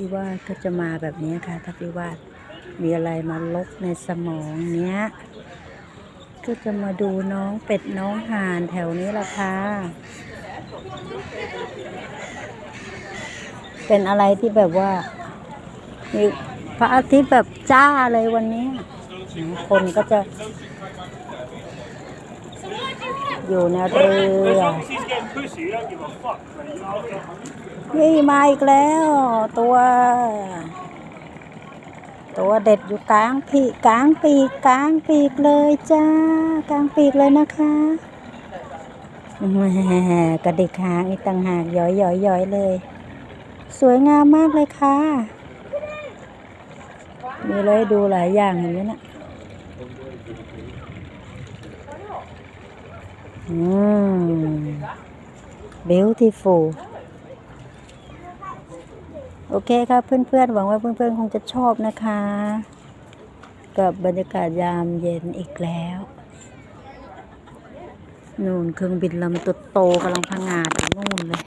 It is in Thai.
พี่วาดก็จะมาแบบนี้ค่ะถ้าพี่วาดมีอะไรมาลกในสมองเนี้ย ก็จะมาดูน้องเป็ดน้องห่านแถวนี้ละค่ะ เป็นอะไรที่แบบว่ามีพระอาทิตย์แบบจ้าเลยวันนี้ คนก็จะ อยู่ในเรือ She's getting pussy, you don't give a fuck. mate. นี่มาอีกแล้ว ตัว ตัวเด็ดอยู่กลางปีกกลางปีกกลางปีกเลยจ้ากลางปีกเลยนะคะแหมกระดิกหางอีกต่างหากย้อยย้อยย้อยเลย สวยงามมากเลยค่ะ มีเลยดูหลายอย่างเห็นไหมนะ อืม beautiful โอเคครับเพื่อนๆ หวังว่าเพื่อนๆ คงจะชอบนะคะ กับบรรยากาศยามเย็นอีกแล้ว นู่นเครื่องบินลำตัวโตกำลังพังงาดนู่นเลย